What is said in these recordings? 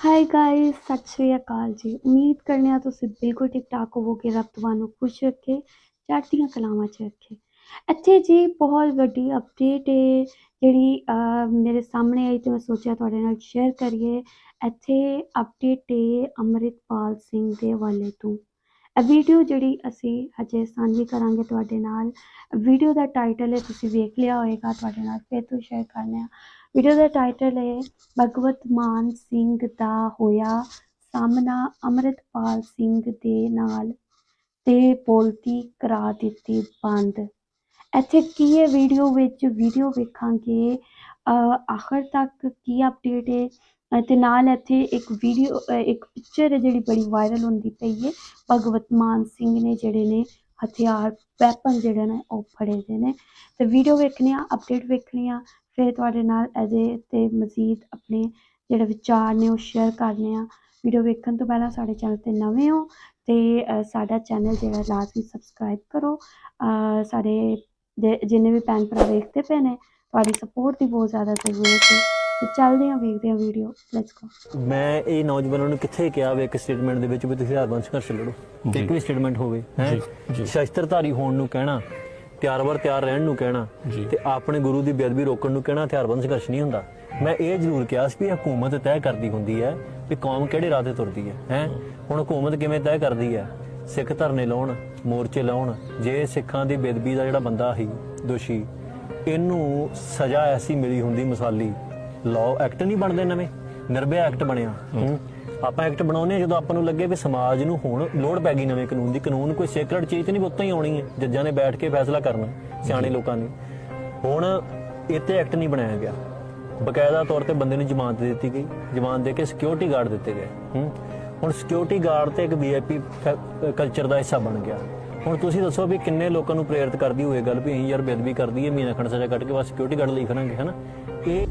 Hi guys ਸਤਿ ਸ਼੍ਰੀ ਅਕਾਲ ਜੀ। ਉਮੀਦ ਕਰਨੇ ਆ ਤੁਸੀਂ ਬਿਲਕੁਲ ਠੀਕ ਠਾਕ ਹੋਵੋਗੇ। ਰੱਬ ਤੁਹਾਨੂੰ ਖੁਸ਼ ਰੱਖੇ, ਚੜ੍ਹਦੀਆਂ ਕਲਾਵਾਂ 'ਚ ਰੱਖੇ। ਇੱਥੇ ਜੀ ਬਹੁਤ ਵੱਡੀ ਅਪਡੇਟ ਹੈ ਜਿਹੜੀ ਮੇਰੇ ਸਾਹਮਣੇ ਆਈ ਤੇ ਮੈਂ ਸੋਚਿਆ ਤੁਹਾਡੇ ਨਾਲ ਸ਼ੇਅਰ ਕਰੀਏ। ਇੱਥੇ ਅਪਡੇਟ ਹੈ ਅੰਮ੍ਰਿਤਪਾਲ ਸਿੰਘ ਦੇ ਹਵਾਲੇ ਤੋਂ। ਇਹ ਵੀਡੀਓ ਜਿਹੜੀ ਅਸੀਂ ਅਜੇ ਸਾਂਝੀ ਕਰਾਂਗੇ ਤੁਹਾਡੇ ਨਾਲ। ਵੀਡੀਓ ਦਾ ਟਾਈਟਲ ਹੈ ਤੁਸੀਂ ਵੇਖ ਲਿਆ ਹੋਵੇਗਾ ਤੁਹਾਡੇ ਨਾਲ, ਫਿਰ ਤੋਂ ਸ਼ੇਅਰ ਕਰਨੇ ਆ। ਵੀਡੀਓ ਦਾ ਟਾਈਟਲ ਹੈ, ਭਗਵਤ ਮਾਨ ਸਿੰਘ ਦਾ ਹੋਇਆ ਸਾਹਮਣਾ ਅੰਮ੍ਰਿਤਪਾਲ ਸਿੰਘ ਦੇ ਨਾਲ ਤੇ ਬੋਲਤੀ ਕਰਾ ਦਿੱਤੀ ਬੰਦ। ਇੱਥੇ ਕੀ ਹੈ ਵੀਡੀਓ ਵਿੱਚ? ਵੀਡੀਓ ਵੇਖਾਂਗੇ। ਆਖਰ ਤੱਕ ਕੀ ਅਪਡੇਟ ਹੈ? ਅਤੇ ਨਾਲ ਇੱਥੇ ਇੱਕ ਵੀਡੀਓ ਇੱਕ ਪਿਕਚਰ ਹੈ ਜਿਹੜੀ ਬੜੀ ਵਾਇਰਲ ਹੁੰਦੀ ਪਈ ਹੈ। ਭਗਵਤ ਮਾਨ ਸਿੰਘ ਨੇ ਜਿਹੜੇ ਨੇ ਹਥਿਆਰ ਵੈਪਨ ਜਿਹੜੇ ਨੇ ਉਹ ਫੜੇ ਦੇ ਨੇ। ਤੇ ਵੀਡੀਓ ਵੇਖਣੀ ਆ ਅਪਡੇਟ ਵੇਖਣੀ ਆ ਫਿਰ ਤੁਹਾਡੇ ਨਾਲ ਇਹਦੇ ਤੇ ਮਜ਼ੀਦ ਆਪਣੇ ਜਿਹੜੇ ਵਿਚਾਰ ਨੇ ਉਹ ਸ਼ੇਅਰ ਕਰਨੇ ਆ। ਵੀਡੀਓ ਵੇਖਣ ਤੋਂ ਪਹਿਲਾਂ ਸਾਡੇ ਚੈਨਲ ਤੇ ਨਵੇਂ ਹੋ ਤੇ ਸਾਡਾ ਚੈਨਲ ਜਿਹੜਾ ਲਾਜ਼ਮੀ ਸਬਸਕ੍ਰਾਈਬ ਕਰੋ। ਸਾਡੇ ਜਿੰਨੇ ਵੀ ਭੈਣ ਭਰਾ ਵੇਖਦੇ ਪਏ ਨੇ ਤੁਹਾਡੀ ਸਪੋਰਟ ਦੀ ਬਹੁਤ ਜ਼ਿਆਦਾ ਜ਼ਰੂਰਤ ਹੈ। ਤੇ ਚੱਲਦੇ ਹਾਂ ਵੇਖਦੇ ਹਾਂ ਵੀਡੀਓ ਲੈਟਸ ਗੋ ਮੈਂ ਇਹ ਨੌਜਵਾਨਾਂ ਨੂੰ ਕਿੱਥੇ ਕਿਹਾ ਵੇ ਇੱਕ ਸਟੇਟਮੈਂਟ ਦੇ ਵਿੱਚ ਵੀ ਤੁਸੀਂ ਹਥਿਆਰਬੰਦ ਸੰਘਰਸ਼ ਲੜੋ। ਇੱਕ ਵੀ ਸਟੇਟਮੈਂਟ ਹੋਵੇ ਹੈ? ਸ਼ਸਤਰਧਾਰੀ ਹੋਣ ਨੂੰ ਕਹਿਣਾ ਤਿਆਰ-ਬਰ ਤਿਆਰ ਰਹਿਣ ਨੂੰ ਕਹਿਣਾ ਤੇ ਆਪਣੇ ਗੁਰੂ ਦੀ ਬੇਅਦਬੀ ਰੋਕਣ ਨੂੰ ਕਹਿਣਾ ਹਥਿਆਰਬੰਦ ਸੰਘਰਸ਼ ਨਹੀਂ ਹੁੰਦਾ। ਮੈਂ ਇਹ ਜ਼ਰੂਰ ਕਿਹਾ ਸੀ ਵੀ ਹਕੂਮਤ ਤੈਅ ਕਰਦੀ ਹੁੰਦੀ ਹੈ ਵੀ ਕੌਮ ਕਿਹੜੇ ਰਾਹ ਤੇ ਤੁਰਦੀ ਹੈ ਹੈ? ਹੁਣ ਹਕੂਮਤ ਕਿਵੇਂ ਤੈਅ ਕਰਦੀ ਹੈ? ਸਿੱਖ ਧਰਨੇ ਲਾਉਣ ਮੋਰਚੇ ਲਾਉਣ ਜੇ ਸਿੱਖਾਂ ਦੀ ਬੇਅਦਬੀ ਦਾ ਜਿਹੜਾ ਬੰਦਾ ਸੀ ਦੋਸ਼ੀ ਇਹਨੂੰ ਸਜ਼ਾ ਐਸੀ ਮਿਲੀ ਹੁੰਦੀ ਮਿਸਾਲੀ। ਲਾਅ ਐਕਟ ਨਹੀਂ ਬਣਦੇ ਨਵੇਂ। ਨਿਰਭੈ ਐਕਟ ਬਣਿਆ। ਆਪਾਂ ਐਕਟ ਬਣਾਉਨੇ ਜਦੋਂ ਆਪਾਂ ਨੂੰ ਲੱਗੇ ਵੀ ਸਮਾਜ ਨੂੰ ਹੁਣ ਲੋੜ ਪੈ ਗਈ ਨਵੇਂ ਕਾਨੂੰਨ ਦੀ। ਕਾਨੂੰਨ ਕੋਈ ਸੇਕਰਡ ਚੀਜ਼ ਤੇ ਨਹੀਂ ਉੱਤੋਂ ਹੀ ਆਉਣੀ ਹੈ ਜੱਜਾਂ ਨੇ ਬੈਠ ਕੇ ਫੈਸਲਾ ਕਰਨਾ ਸਿਆਣੇ ਲੋਕਾਂ ਨੇ। ਹੁਣ ਇੱਥੇ ਐਕਟ ਨਹੀਂ ਬਣਾਇਆ ਗਿਆ। ਬਕਾਇਦਾ ਤੌਰ ਤੇ ਬੰਦੇ ਨੂੰ ਜ਼ਮਾਨਤ ਦੇ ਦਿੱਤੀ ਗਈ। ਜ਼ਮਾਨਤ ਦੇ ਕੇ ਸਿਕਿਉਰਿਟੀ ਗਾਰਡ ਦਿੱਤੇ ਗਏ। ਹੁਣ ਸਿਕਿਉਰਿਟੀ ਗਾਰਡ ਤੇ ਇੱਕ ਵੀਆਈਪੀ ਕਲਚਰ ਦਾ ਹਿੱਸਾ ਬਣ ਗਿਆ। ਹੁਣ ਤੁਸੀਂ ਦੱਸੋ ਵੀ ਕਿੰਨੇ ਲੋਕਾਂ ਨੂੰ ਪ੍ਰੇਰਿਤ ਕਰਦੀ ਹੋਏ ਗੱਲ ਵੀ ਅਸੀਂ ਯਾਰ ਬੇਦਬੀ ਕਰਦੀ ਹੈ, ਮਹੀਨਾ ਖੰਡ ਸਜ਼ਾ ਕੱਟ ਕੇ ਬਸ ਸਿਕਿਉਰਿਟੀ ਗਾਰਡ ਲਈ ਫਿਰਾਂਗੇ ਹਨਾ?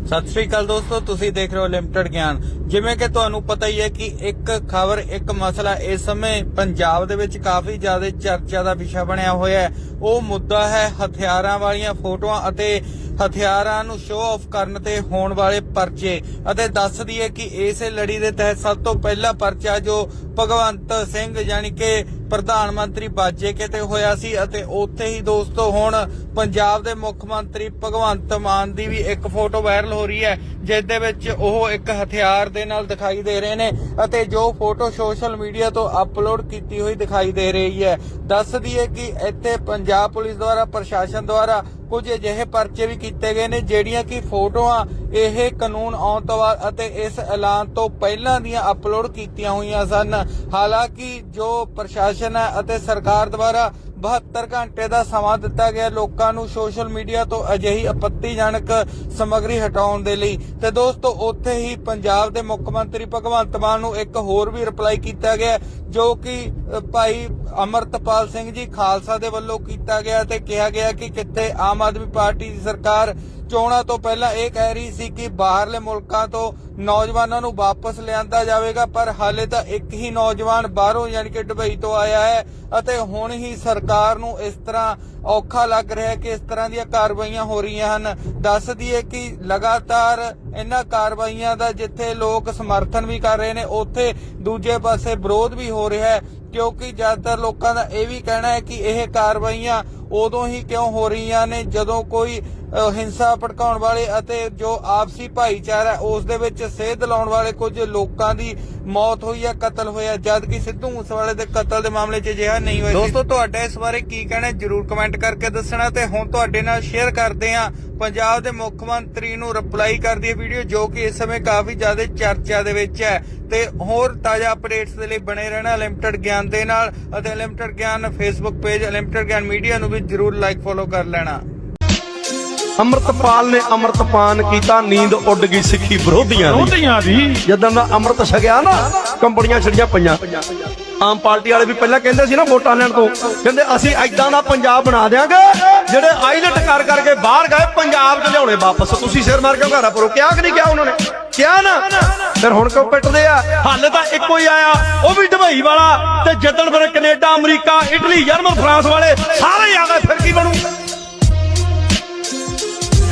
ਸਤਿ ਸ੍ਰੀ ਅਕਾਲ ਦੋਸਤੋ, ਤੁਸੀਂ ਦੇਖ ਰਹੇ ਹੋ ਲਿਮਟਿਡ ਗਿਆਨ। ਜਿਵੇਂ ਕਿ ਤੁਹਾਨੂੰ ਪਤਾ ਹੀ ਹੈ ਕਿ ਇੱਕ ਖਬਰ, ਇੱਕ ਮਸਲਾ ਇਸ ਸਮੇਂ ਪੰਜਾਬ ਦੇ ਵਿੱਚ ਕਾਫੀ ਜ਼ਿਆਦਾ ਚਰਚਾ ਦਾ ਵਿਸ਼ਾ ਬਣਿਆ ਹੋਇਆ ਹੈ। ਉਹ ਮੁੱਦਾ ਹੈ ਹਥਿਆਰਾਂ ਵਾਲੀਆਂ ਫੋਟੋਆਂ ਅਤੇ ਹਥਿਆਰਾਂ ਨੂੰ ਸ਼ੋਅ ਆਫ ਕਰਨ ਤੇ ਹੋਣ ਵਾਲੇ ਪਰਚੇ। ਅਤੇ ਦੱਸ ਦਈਏ ਕਿ ਇਸੇ ਲੜੀ ਦੇ ਤਹਿਤ ਸਭ ਤੋਂ ਪਹਿਲਾ ਪਰਚਾ ਜੋ ਭਗਵੰਤ ਸਿੰਘ, ਯਾਨੀ ਕਿ ਪ੍ਰਧਾਨ ਮੰਤਰੀ ਬਾਜੇ ਕਿਤੇ ਹੋਇਆ ਸੀ ਅਤੇ ਉੱਥੇ ਹੀ ਦੋਸਤੋ ਹੁਣ ਪੰਜਾਬ ਦੇ ਮੁੱਖ ਮੰਤਰੀ ਭਗਵੰਤ ਮਾਨ ਦੀ ਵੀ ਇੱਕ ਫੋਟੋ ਵਾਇਰਲ ਹੋ ਰਹੀ ਹੈ, ਜਿਸ ਦੇ ਵਿੱਚ ਉਹ ਇੱਕ ਹਥਿਆਰ ਦੇ ਨਾਲ ਦਿਖਾਈ ਦੇ ਰਹੇ ਨੇ ਅਤੇ ਜੋ ਫੋਟੋ ਸੋਸ਼ਲ ਮੀਡੀਆ ਤੋਂ ਅਪਲੋਡ ਕੀਤੀ ਹੋਈ ਦਿਖਾਈ ਦੇ ਰਹੀ ਹੈ। ਦੱਸ ਦਈਏ ਕਿ ਇੱਥੇ ਪੰਜਾਬ ਪੁਲਿਸ ਦੁਆਰਾ, ਪ੍ਰਸ਼ਾਸਨ ਦੁਆਰਾ ਕੁਝ ਅਜਿਹੇ ਪਰਚੇ ਵੀ ਕੀਤੇ ਗਏ ਨੇ ਜਿਹੜੀਆਂ ਕਿ ਫੋਟੋਆਂ ਇਹ ਕਾਨੂੰਨ ਆਉਣ ਤੋਂ ਬਾਅਦ ਅਤੇ ਇਸ ਐਲਾਨ ਤੋਂ ਪਹਿਲਾਂ ਦੀਆਂ ਅਪਲੋਡ ਕੀਤੀਆਂ ਹੋਈਆਂ ਸਨ। ਹਾਲਾਂਕਿ ਜੋ ਪ੍ਰਸ਼ਾਸਨ ਹੈ ਅਤੇ ਸਰਕਾਰ ਦੁਆਰਾ 72 ਘੰਟੇ ਦਾ ਸਮਾਂ ਦਿੱਤਾ ਗਿਆ ਲੋਕਾਂ ਨੂੰ ਸੋਸ਼ਲ ਮੀਡੀਆ ਤੋਂ ਅਜਿਹੀ ਆਪੱਤੀਜਨਕ ਸਮੱਗਰੀ ਹਟਾਉਣ ਦੇ ਲਈ। ਤੇ ਦੋਸਤੋ, ਉੱਥੇ ਹੀ ਪੰਜਾਬ ਦੇ ਮੁੱਖ ਮੰਤਰੀ ਭਗਵੰਤ ਮਾਨ ਨੂੰ ਇੱਕ ਹੋਰ ਵੀ ਰਿਪਲਾਈ ਕੀਤਾ ਗਿਆ, ਜੋ ਕਿ ਭਾਈ ਅਮਰਤਪਾਲ ਸਿੰਘ ਜੀ ਖਾਲਸਾ ਦੇ ਵੱਲੋਂ ਕੀਤਾ ਗਿਆ ਤੇ ਕਿਹਾ ਗਿਆ ਕਿ ਕਿੱਥੇ ਆਮ ਆਦਮੀ ਪਾਰਟੀ ਦੀ ਸਰਕਾਰ ਚੋਣਾਂ ਤੋਂ ਪਹਿਲਾਂ ਇਹ ਕਹਿ ਰਹੀ ਸੀ ਕਿ ਬਾਹਰਲੇ ਮੁਲਕਾਂ ਤੋਂ ਨੌਜਵਾਨਾਂ ਨੂੰ ਵਾਪਸ ਲਿਆਂਦਾ ਜਾਵੇਗਾ, ਪਰ ਹਾਲੇ ਤਾਂ ਇੱਕ ਹੀ ਨੌਜਵਾਨ ਬਾਹਰੋਂ ਯਾਨੀ ਕਿ ਦੁਬਈ ਤੋਂ ਆਇਆ ਹੈ ਅਤੇ ਹੁਣ ਹੀ ਸਰਕਾਰ ਨੂੰ ਇਸ ਤਰ੍ਹਾਂ ਔਖਾ ਲੱਗ ਰਿਹਾ ਹੈ ਕਿ ਇਸ ਤਰ੍ਹਾਂ ਦੀਆਂ ਕਾਰਵਾਈਆਂ ਹੋ ਰਹੀਆਂ ਹਨ। ਦੱਸ ਦਈਏ ਕਿ ਲਗਾਤਾਰ ਇਹਨਾਂ ਕਾਰਵਾਈਆਂ ਦਾ ਜਿੱਥੇ ਲੋਕ ਸਮਰਥਨ ਵੀ ਕਰ ਰਹੇ ਨੇ, ਉੱਥੇ ਦੂਜੇ ਪਾਸੇ ਵਿਰੋਧ ਵੀ ਹੋ ਰਿਹਾ ਹੈ, ਕਿਉਂਕਿ ਜ਼ਿਆਦਾਤਰ ਲੋਕਾਂ ਦਾ ਇਹ ਵੀ ਕਹਿਣਾ ਹੈ ਕਿ ਇਹ ਕਾਰਵਾਈਆਂ ਉਦੋਂ ਹੀ ਕਿਉਂ ਹੋ ਰਹੀਆਂ ਨੇ? ਜਦੋਂ ਕੋਈ ਹਿੰਸਾ ਭੜਕਾਉਣ ਵਾਲੇ ਅਤੇ ਜੋ ਆਪਸੀ ਭਾਈਚਾਰਾ ਹੈ, ਉਸ ਦੇ ਵਿੱਚ ਸੇਧ ਲਾਉਣ ਵਾਲੇ ਕੁਝ ਲੋਕਾਂ ਦੀ ਮੌਤ ਹੋਈ ਹੈ ਕਤਲ ਹੋਇਆ? ਜਦ ਕਿ ਸਿੱਧੂ ਮੂਸੇਵਾਲੇ ਦੇ ਕਤਲ ਦੇ ਮਾਮਲੇ 'ਚ ਅਜਿਹਾ ਨਹੀਂ ਹੋਇਆ ਦੋਸਤੋ ਤੁਹਾਡਾ ਇਸ ਬਾਰੇ ਕੀ ਕਹਿਣਾ ਜਰੂਰ ਕਮੈਂਟ ਕਰਕੇ ਦੱਸਣਾ ਤੇ ਹੁਣ ਤੁਹਾਡੇ ਨਾਲ ਸ਼ੇਅਰ ਕਰਦੇ ਹਾਂ। ਪੰਜਾਬ ਦੇ ਮੁੱਖ ਮੰਤਰੀ ਨੂੰ ਰਿਪਲਾਈ ਕਰਦੀ ਹੈ ਵੀਡੀਓ, ਜੋ ਕਿ ਇਸ ਸਮੇਂ ਕਾਫੀ ਜ਼ਿਆਦਾ ਚਰਚਾ ਦੇ ਵਿੱਚ ਹੈ। ਤੇ ਹੋਰ ਤਾਜ਼ਾ ਅਪਡੇਟਸ ਦੇ ਲਈ ਬਣੇ ਰਹਿਣਾ ਲਿਮਟਿਡ ਗਿਆਨ ਦੇ ਨਾਲ ਅਤੇ limited Gyan Facebook page limited Gyan media ਨੂੰ ਵੀ ਜਰੂਰ ਲਾਈਕ ਫੋਲੋ ਕਰ ਲੈਣਾ। ਅੰਮ੍ਰਿਤਪਾਲ ਨੇ ਅੰਮ੍ਰਿਤਪਾਨ ਕੀਤਾ ਨੀਂਦ ਉੱਡ ਗਈ ਸਿੱਖੀ ਵਿਰੋਧੀਆਂ ਦੀ। ਵਿਰੋਧੀਆਂ ਦੀ। ਜਦੋਂ ਦਾ ਅੰਮ੍ਰਿਤ ਛਕਿਆ ਨਾ ਕੰਪਨੀਆਂ ਛੜੀਆਂ ਪਈਆਂ। ਆਮ ਪਾਰਟੀ ਵਾਲੇ ਵੀ ਪਹਿਲਾਂ ਕਹਿੰਦੇ ਸੀ ਨਾ ਵੋਟਾਂ ਲੈਣ ਤੋਂ। ਕਹਿੰਦੇ ਅਸੀਂ ਐਦਾਂ ਦਾ ਪੰਜਾਬ ਬਣਾ ਦਿਆਂਗੇ ਜਿਹੜੇ ਆਈਲਟ ਕਰ ਕਰਕੇ ਬਾਹਰ ਗਏ ਪੰਜਾਬ 'ਚ ਲਿਆਉਣੇ ਵਾਪਸ। ਤੁਸੀਂ ਸਿਰ ਮਾਰ ਕੇ ਘਾਰਾ ਪਰੋ ਕਿਹਾ ਕਿ ਨਹੀਂ ਕਿਹਾ ਉਹਨਾਂ ਨੇ? ਕਿਹਾ ਨਾ? ਫਿਰ ਹੁਣ ਕਿਉਂ ਪਿੱਟਦੇ ਆ? ਹੱਲ ਤਾਂ ਇੱਕੋ ਹੀ ਆਇਆ। ਉਹ ਵੀ ਦੁਬਈ ਵਾਲਾ ਤੇ ਜਿੱਦਣ ਫਿਰ Canada America Italy German France ਵਾਲੇ ਸਾਰੇ ਆ ਗਏ ਫਿਰ ਕੀ ਬਣੂ?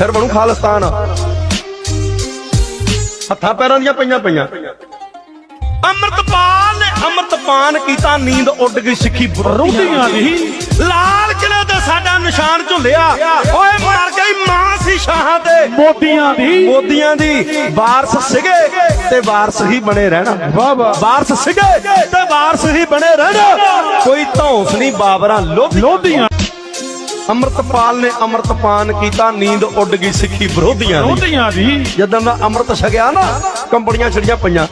ਫਿਰ ਬਣੂ ਖਾਲਿਸਤਾਨ। ਹੱਥਾਂ ਪੈਰਾਂ ਦੀਆਂ ਪਈਆਂ ਪਈਆਂ। ਅੰਮ੍ਰਿਤਪਾਲ ਨੇ ਅੰਮ੍ਰਿਤਪਾਨ ਕੀਤਾ ਨੀਂਦ ਉੱਡ ਗਈ ਸਿੱਖੀ ਵਿਰੋਧੀਆਂ ਦੀ। ਲਾਲ ਕਿਲੇ ਤੇ ਸਾਡਾ ਨਿਸ਼ਾਨ ਝੁੱਲਿਆ। ਓਏ ਮਰ ਗਈ ਮਾਂ ਸੀ ਸ਼ਾਹਾਂ ਤੇ। ਮੋਤੀਆਂ ਦੀ। ਮੋਦੀਆਂ ਦੀ। ਵਾਰਸ ਸੀਗੇ ਤੇ ਵਾਰਸ ਹੀ ਬਣੇ ਰਹਿਣਾ। ਵਾਹ ਵਾਹ। ਵਾਰਸ ਸੀਗੇ ਤੇ ਵਾਰਸ ਹੀ ਬਣੇ ਰਹਿਣਾ। ਕੋਈ ਧੌਂਸ ਨਹੀਂ ਬਾਬਰਾਂ ਲੋਧੀਆਂ ਅੰਮ੍ਰਿਤਪਾਲ ਨੇ ਅੰਮ੍ਰਿਤਪਾਨ ਕੀਤਾ ਨੀਂਦ ਉੱਡ ਗਈ ਸਿੱਖੀ ਵਿਰੋਧੀਆਂ ਦੀ। ਮੋਤੀਆਂ ਦੀ। ਜਦੋਂ ਦਾ ਅੰਮ੍ਰਿਤ ਛਕਿਆ ਨਾ ਕੰਪਨੀਆਂ ਛੜੀਆਂ ਪਈਆਂ।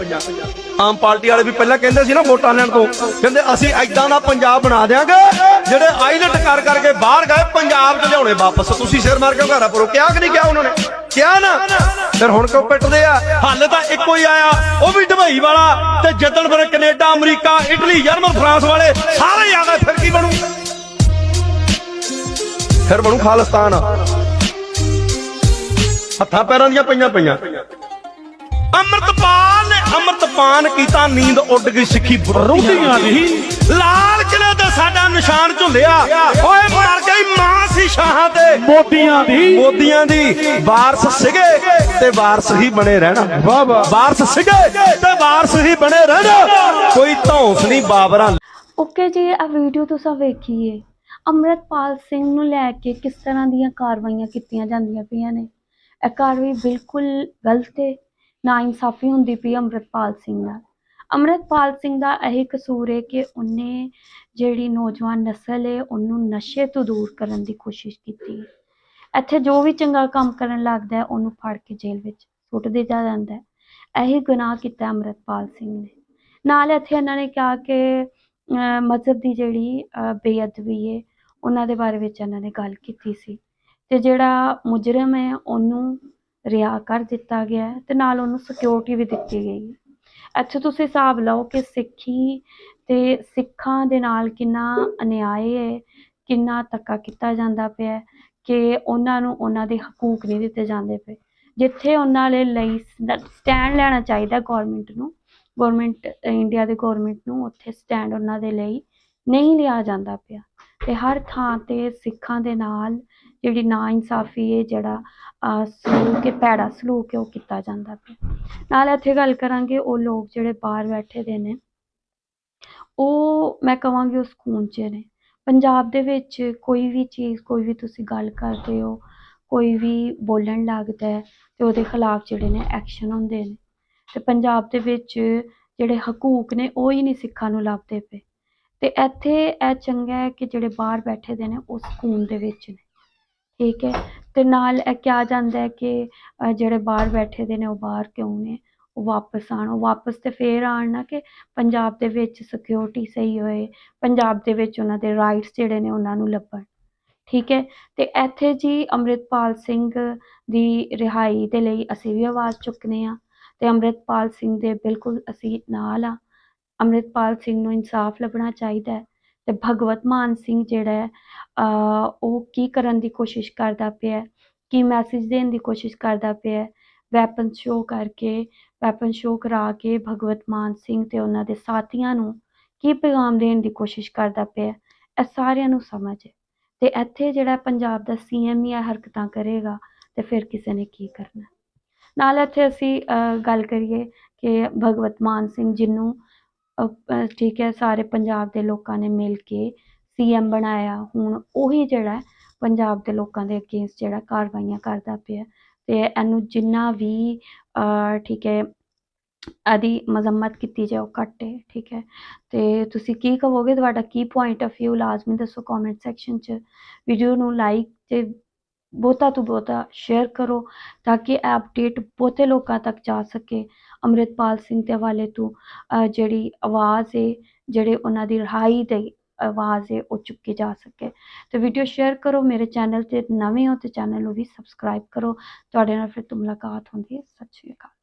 ਆਮ ਪਾਰਟੀ ਵਾਲੇ ਵੀ ਪਹਿਲਾਂ ਕਹਿੰਦੇ ਸੀ ਨਾ ਵੋਟਾਂ ਲੈਣ ਤੋਂ। ਕਹਿੰਦੇ ਅਸੀਂ ਐਦਾਂ ਦਾ ਪੰਜਾਬ ਬਣਾ ਦਿਆਂਗੇ ਜਿਹੜੇ ਆਈਲਟ ਕਰ ਕਰਕੇ ਬਾਹਰ ਗਏ ਪੰਜਾਬ ਚ ਲਿਆਉਣੇ ਵਾਪਸ। ਤੁਸੀਂ ਸਿਰ ਮਾਰ ਕੇ ਘਰਾਂ ਪਰੋ। ਕਿਹਾ ਕਿ ਨਹੀਂ ਕਿਹਾ ਉਹਨਾਂ ਨੇ? ਕਿਹਾ ਨਾ? ਫਿਰ ਹੁਣ ਕਿਉਂ ਪਿੱਟਦੇ ਆ? ਹੱਲ ਤਾਂ ਇੱਕੋ ਹੀ ਆਇਆ। ਉਹ ਵੀ ਦੁਬਈ ਵਾਲਾ ਤੇ ਜਿੱਦਣ ਫਿਰ Canada America Italy German France ਵਾਲੇ ਸਾਰੇ ਆ ਗਏ ਫਿਰ ਕੀ ਬਣੂ? ਫਿਰ ਬਣੂ ਖਾਲਿਸਤਾਨ। ਹੱਥਾਂ ਪੈਰਾਂ ਦੀਆਂ ਪਈਆਂ ਪਈਆਂ। ਅੰਮ੍ਰਿਤਪਾਲ ਨੇ ਅੰਮ੍ਰਿਤਪਾਨ ਕੀਤਾ ਨੀਂਦ ਉੱਡ ਗਈ ਸਿੱਖੀ ਵਿਰੋਧੀਆਂ ਦੀ। ਲਾਲ ਕਿਲੇ ਤੇ ਸਾਡਾ ਨਿਸ਼ਾਨ ਝੁੱਲਿਆ। ਓਏ ਮਰ ਗਈ ਮਾਂ ਸੀ ਸ਼ਾਹਾਂ ਤੇ। ਮੋਤੀਆਂ ਦੀ। ਮੋਦੀਆਂ ਦੀ। ਵਾਰਸ ਸੀਗੇ ਤੇ ਵਾਰਸ ਹੀ ਬਣੇ ਰਹਿਣਾ। ਵਾਹ ਵਾਹ। ਵਾਰਸ ਸੀਗੇ ਤੇ ਵਾਰਸ ਹੀ ਬਣੇ ਰਹਿਣਾ। ਕੋਈ ਧੌਂਸ ਨਹੀਂ ਬਾਬਰਾਂ ਓਕੇ ਜੀ ਆ ਵੀਡੀਓ ਤੁਸੀਂ ਵੇਖੀਏ। ਅੰਮ੍ਰਿਤਪਾਲ ਸਿੰਘ ਨੂੰ ਲੈ ਕੇ ਕਿਸ ਤਰ੍ਹਾਂ ਦੀਆਂ ਕਾਰਵਾਈਆਂ ਕੀਤੀਆਂ ਜਾਂਦੀਆਂ ਪਈਆਂ ਨੇ? ਇਹ ਕਾਰਵਾਈ ਬਿਲਕੁਲ ਗਲਤ ਹੈ ਨਾ ਇਨਸਾਫੀ ਹੁੰਦੀ ਪਈ ਅੰਮ੍ਰਿਤਪਾਲ ਸਿੰਘ ਨਾਲ। ਅੰਮ੍ਰਿਤਪਾਲ ਸਿੰਘ ਦਾ ਇਹ ਕਸੂਰ ਹੈ ਕਿ ਉਹਨੇ ਜਿਹੜੀ ਨੌਜਵਾਨ ਨਸਲ ਹੈ ਉਹਨੂੰ ਨਸ਼ੇ ਤੋਂ ਦੂਰ ਕਰਨ ਦੀ ਕੋਸ਼ਿਸ਼ ਕੀਤੀ ਇੱਥੇ ਜੋ ਵੀ ਚੰਗਾ ਕੰਮ ਕਰਨ ਲੱਗਦਾ ਉਹਨੂੰ ਫੜ ਕੇ ਜੇਲ੍ਹ ਵਿੱਚ ਸੁੱਟ ਦਿੱਤਾ ਜਾਂਦਾ ਹੈ ਇਹੀ ਗੁਨਾਹ ਕੀਤਾ ਅੰਮ੍ਰਿਤਪਾਲ ਸਿੰਘ ਨੇ। ਨਾਲ ਇੱਥੇ ਇਹਨਾਂ ਨੇ ਕਿਹਾ ਕਿ ਮਜ਼ਹਬ ਦੀ ਜਿਹੜੀ ਬੇਅਦਬੀ ਹੈ ਉਹਨਾਂ ਦੇ ਬਾਰੇ ਵਿੱਚ ਇਹਨਾਂ ਨੇ ਗੱਲ ਕੀਤੀ ਸੀ। ਤੇ ਜਿਹੜਾ ਮੁਜਰਮ ਹੈ, ਉਹਨੂੰ ਰਿਹਾ ਕਰ ਦਿੱਤਾ ਗਿਆ ਹੈ ਤੇ ਨਾਲ ਉਹਨੂੰ ਸਿਕਿਉਰਿਟੀ ਵੀ ਦਿੱਤੀ ਗਈ ਇੱਥੇ ਤੁਸੀਂ ਹਿਸਾਬ ਲਓ ਕਿ ਸਿੱਖੀ ਤੇ ਸਿੱਖਾਂ ਦੇ ਨਾਲ ਕਿੰਨਾ ਅਨਿਆਏ ਹੈ, ਕਿੰਨਾ ਧੱਕਾ ਕੀਤਾ ਜਾਂਦਾ ਪਿਆ ਹੈ ਕਿ ਉਹਨਾਂ ਨੂੰ ਉਹਨਾਂ ਦੇ ਹਕੂਕ ਨਹੀਂ ਦਿੱਤੇ ਜਾਂਦੇ ਪਏ। ਜਿੱਥੇ ਉਹਨਾਂ ਦੇ ਲਈ ਸਟੈਂਡ ਲੈਣਾ ਚਾਹੀਦਾ ਗਵਰਨਮੈਂਟ ਨੂੰ ਗਵਰਨਮੈਂਟ ਇੰਡੀਆ ਦੇ ਗਵਰਨਮੈਂਟ ਨੂੰ, ਉੱਥੇ ਸਟੈਂਡ ਉਹਨਾਂ ਦੇ ਲਈ ਨਹੀਂ ਲਿਆ ਜਾਂਦਾ ਪਿਆ। ਤੇ ਹਰ ਥਾਂ ਤੇ ਸਿੱਖਾਂ ਦੇ ਨਾਲ ਜਿਹੜੀ ਨਾ ਇਨਸਾਫੀ ਹੈ ਜਿਹੜਾ ਸਲੂਕ ਹੈ ਭੈੜਾ ਸਲੂਕ ਹੈ ਉਹ ਕੀਤਾ ਜਾਂਦਾ ਪਿਆ। ਨਾਲ ਇੱਥੇ ਗੱਲ ਕਰਾਂਗੇ ਉਹ ਲੋਕ ਜਿਹੜੇ ਬਾਹਰ ਬੈਠੇ ਦੇ ਨੇ, ਉਹ ਮੈਂ ਕਹਾਂਗੀ ਉਹ ਸਕੂਨ 'ਚ ਨੇ। ਪੰਜਾਬ ਦੇ ਵਿੱਚ ਕੋਈ ਵੀ ਚੀਜ਼, ਕੋਈ ਵੀ ਤੁਸੀਂ ਗੱਲ ਕਰਦੇ ਹੋ, ਕੋਈ ਵੀ ਬੋਲਣ ਲੱਗਦਾ ਹੈ ਤੇ ਉਹਦੇ ਖਿਲਾਫ ਜਿਹੜੇ ਨੇ ਐਕਸ਼ਨ ਹੁੰਦੇ ਨੇ। ਤੇ ਪੰਜਾਬ ਦੇ ਵਿੱਚ ਜਿਹੜੇ ਹਕੂਕ ਨੇ ਉਹ ਹੀ ਨਹੀਂ ਸਿੱਖਾਂ ਨੂੰ ਲੱਭਦੇ ਪਏ। ਤੇ ਇੱਥੇ ਇਹ ਚੰਗਾ ਹੈ ਕਿ ਜਿਹੜੇ ਬਾਹਰ ਬੈਠੇ ਦੇ ਨੇ ਉਹ ਸਕੂਨ ਦੇ ਵਿੱਚ ਨੇ। ਠੀਕ ਹੈ? ਤੇ ਨਾਲ ਇਹ ਕਿਹਾ ਜਾਂਦਾ ਹੈ ਕਿ, ਅਹ ਜਿਹੜੇ ਬਾਹਰ ਬੈਠੇ ਦੇ ਨੇ ਉਹ ਬਾਹਰ ਕਿਉਂ ਨੇ? ਉਹ ਵਾਪਸ ਆਉਣ। ਉਹ ਵਾਪਸ ਤੇ ਫੇਰ ਆਉਣ ਨਾ ਕਿ ਪੰਜਾਬ ਦੇ ਵਿੱਚ ਸਿਕਿਉਰਿਟੀ ਸਹੀ ਹੋਏ। ਪੰਜਾਬ ਦੇ ਵਿੱਚ ਉਹਨਾਂ ਦੇ ਰਾਈਟਸ ਜਿਹੜੇ ਨੇ ਉਹਨਾਂ ਨੂੰ ਲੱਭਣ। ਠੀਕ ਹੈ? ਤੇ ਇੱਥੇ ਜੀ ਅੰਮ੍ਰਿਤਪਾਲ ਸਿੰਘ ਦੀ ਰਿਹਾਈ ਦੇ ਲਈ ਅਸੀਂ ਵੀ ਆਵਾਜ਼ ਚੁੱਕਨੇ ਆ ਤੇ ਅੰਮ੍ਰਿਤਪਾਲ ਸਿੰਘ ਦੇ ਬਿਲਕੁਲ ਅਸੀਂ ਨਾਲ ਆ ਅੰਮ੍ਰਿਤਪਾਲ ਸਿੰਘ ਨੂੰ ਇਨਸਾਫ ਲੱਭਣਾ ਚਾਹੀਦਾ ਹੈ ਤੇ ਭਗਵਤ ਮਾਨ ਸਿੰਘ ਜਿਹੜਾ ਹੈ ਉਹ ਕੀ ਕਰਨ ਦੀ ਕੋਸ਼ਿਸ਼ ਕਰਦਾ ਪਿਆ ਕੀ ਮੈਸੇਜ ਦੇਣ ਦੀ ਕੋਸ਼ਿਸ਼ ਕਰਦਾ ਪਿਆ ਵੈਪਨ ਸ਼ੋਅ ਕਰਕੇ ਵੈਪਨ ਸ਼ੋਅ ਕਰਾ ਕੇ ਭਗਵਤ ਮਾਨ ਸਿੰਘ ਤੇ ਉਹਨਾਂ ਦੇ ਸਾਥੀਆਂ ਨੂੰ ਕੀ ਪੈਗਾਮ ਦੇਣ ਦੀ ਕੋਸ਼ਿਸ਼ ਕਰਦਾ ਪਿਆ ਇਹ ਸਾਰਿਆਂ ਨੂੰ ਸਮਝ ਹੈ ਤੇ ਇੱਥੇ ਜਿਹੜਾ ਪੰਜਾਬ ਦਾ ਸੀਐਮ ਹੀ ਇਹ ਹਰਕਤਾਂ ਕਰੇਗਾ ਤੇ ਫਿਰ ਕਿਸੇ ਨੇ ਕੀ ਕਰਨਾ। ਨਾਲ ਇੱਥੇ ਅਸੀਂ ਗੱਲ ਕਰੀਏ ਕਿ ਭਗਵਤ ਮਾਨ ਸਿੰਘ ਜਿਹਨੂੰ ਠੀਕ ਹੈ, ਸਾਰੇ ਪੰਜਾਬ ਦੇ ਲੋਕਾਂ ਨੇ ਮਿਲ ਕੇ ਸੀਐਮ ਬਣਾਇਆ। ਹੁਣ ਉਹੀ ਜਿਹੜਾ ਪੰਜਾਬ ਦੇ ਲੋਕਾਂ ਦੇ ਅਗੇਂਸਟ ਜਿਹੜਾ ਕਾਰਵਾਈਆਂ ਕਰਦਾ ਪਿਆ। ਤੇ ਇਹਨੂੰ ਜਿੰਨਾ ਵੀ ਠੀਕ ਹੈ, ਇਹਦੀ ਮਜ਼ਮਤ ਕੀਤੀ ਜਾਏ, ਉਹ ਘੱਟ ਹੈ, ਠੀਕ ਹੈ। ਤੇ ਤੁਸੀਂ ਕੀ ਕਹੋਗੇ? ਤੁਹਾਡਾ ਕੀ ਪੁਆਇੰਟ ਆਫ View? ਲਾਜ਼ਮੀ ਦੱਸੋ ਕਮੈਂਟ ਸੈਕਸ਼ਨ 'ਚ। ਵੀਡੀਓ ਨੂੰ ਲਾਈਕ ਤੇ ਬਹੁਤਾ ਤੋਂ ਬਹੁਤਾ ਸ਼ੇਅਰ ਕਰੋ ਤਾਂ ਕਿ ਇਹ ਅਪਡੇਟ ਬਹੁਤੇ ਲੋਕਾਂ ਤੱਕ ਜਾ ਸਕੇ। ਅੰਮ੍ਰਿਤਪਾਲ ਸਿੰਘ ਦੇ ਹਵਾਲੇ ਤੋਂ ਜਿਹੜੀ ਆਵਾਜ਼ ਹੈ ਜਿਹੜੇ ਉਹਨਾਂ ਦੀ ਰਿਹਾਈ ਦੀ ਆਵਾਜ਼ ਹੈ ਉਹ ਚੁੱਕੀ ਜਾ ਸਕੇ। ਤੇ ਵੀਡੀਓ ਸ਼ੇਅਰ ਕਰੋ ਮੇਰੇ ਚੈਨਲ ਤੇ, ਨਵੇਂ ਹੋ ਤੇ ਚੈਨਲ ਨੂੰ ਵੀ ਸਬਸਕ੍ਰਾਈਬ ਕਰੋ। ਤੁਹਾਡੇ ਨਾਲ ਫਿਰ ਤੋਂ ਮੁਲਾਕਾਤ ਹੁੰਦੀ ਹੈ। ਸਤਿ ਸ਼੍ਰੀ ਅਕਾਲ।